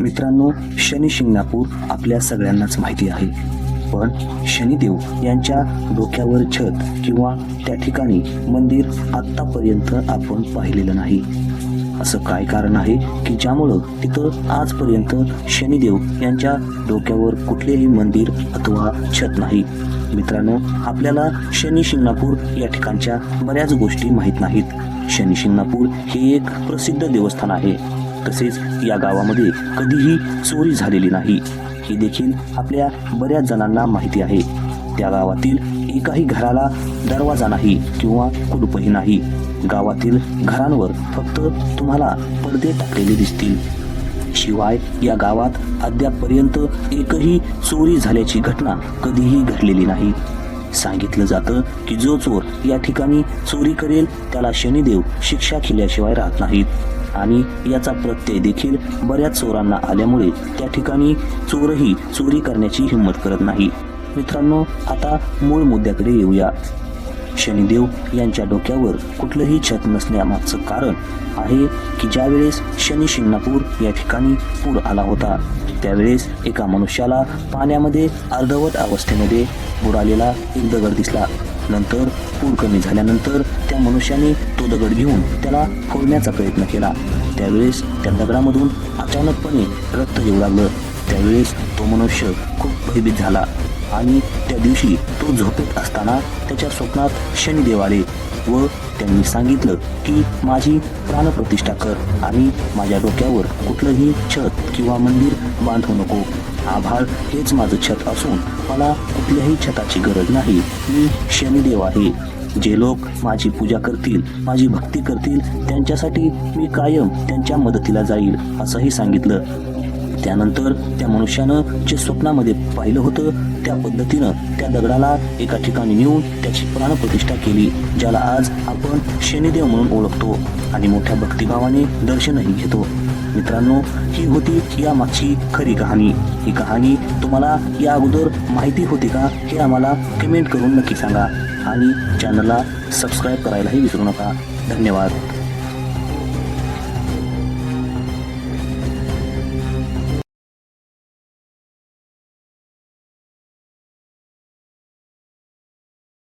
मित्रांनो शनी शिंगणापूर आपल्या सगळ्यांनाच माहिती आहे. पण शनिदेव यांच्या डोक्यावर छत किंवा त्या ठिकाणी मंदिर आत्तापर्यंत आपण पाहिलेलं नाही. असं काय कारण आहे की ज्यामुळं तिथं आजपर्यंत शनिदेव यांच्या डोक्यावर कुठलेही मंदिर अथवा छत नाही. मित्रांनो आपल्याला शनी शिंगणापूर या ठिकाणच्या बऱ्याच गोष्टी माहीत नाहीत. शनी शिंगणापूर हे एक प्रसिद्ध देवस्थान आहे. तसेच या गावामध्ये कधीही चोरी झालेली नाही. हे देखील आपल्या बऱ्याच जणांना माहिती आहे. त्या गावातील एकाही घराला दरवाजा नाही किंवा कुलपही नाही. गावातील घरांवर फक्त तुम्हाला पडदे टाकलेले दिसतील. शिवाय या गावात अद्यापपर्यंत एकही चोरी झाल्याची घटना कधीही घडलेली नाही. सांगितलं जातं की जो चोर या ठिकाणी चोरी करेल त्याला शनिदेव शिक्षा केल्याशिवाय राहत नाहीत. आणि याचा प्रत्यय देखील बऱ्याच चोरांना आल्यामुळे त्या ठिकाणी चोरही चोरी करण्याची हिंमत करत नाही. मित्रांनो आता मूळ मुद्द्याकडे येऊया. शनिदेव यांच्या डोक्यावर कुठलंही छत नसण्यामागचं कारण आहे की ज्यावेळेस शनी शिंगणापूर या ठिकाणी पूर आला होता त्यावेळेस एका मनुष्याला पाण्यामध्ये अर्धवट अवस्थेमध्ये बुडालेला एक दगड दिसला. नंतर पूर कमी झाल्यानंतर त्या मनुष्याने तो दगड घेऊन त्याला फोडण्याचा प्रयत्न केला. त्यावेळेस त्या दगडामधून अचानकपणे रक्त येऊ लागलं. त्यावेळेस तो मनुष्य खूप भयभीत झाला आणि त्या दिवशी तो झोपेत असताना त्याच्या स्वप्नात शनिदेव आले. व त्यांनी सांगितलं की माझी प्राणप्रतिष्ठा कर आणि माझ्या डोक्यावर कुठलंही छत किंवा मंदिर बांधू नको. आभाळ हेच माझं छत असून मला कुठल्याही छताची गरज नाही. मी शनिदेव आहे. जे लोक माझी पूजा करतील माझी भक्ती करतील त्यांच्यासाठी मी कायम त्यांच्या मदतीला जाईल असंही सांगितलं. त्यानंतर त्या मनुष्यानं जे स्वप्नामध्ये पाहिलं होतं त्या पद्धतीनं त्या दगडाला एका ठिकाणी नेऊन त्याची प्राणप्रतिष्ठा केली ज्याला आज आपण शनिदेव म्हणून ओळखतो आणि मोठ्या भक्तिभावाने दर्शनही घेतो. मित्रांनो ही होती या मागची खरी कहाणी. ही कहाणी तुम्हाला या अगोदर माहिती होती का हे आम्हाला कमेंट करून नक्की सांगा. आणि चॅनलला सबस्क्राईब करायलाही विसरू नका. धन्यवाद.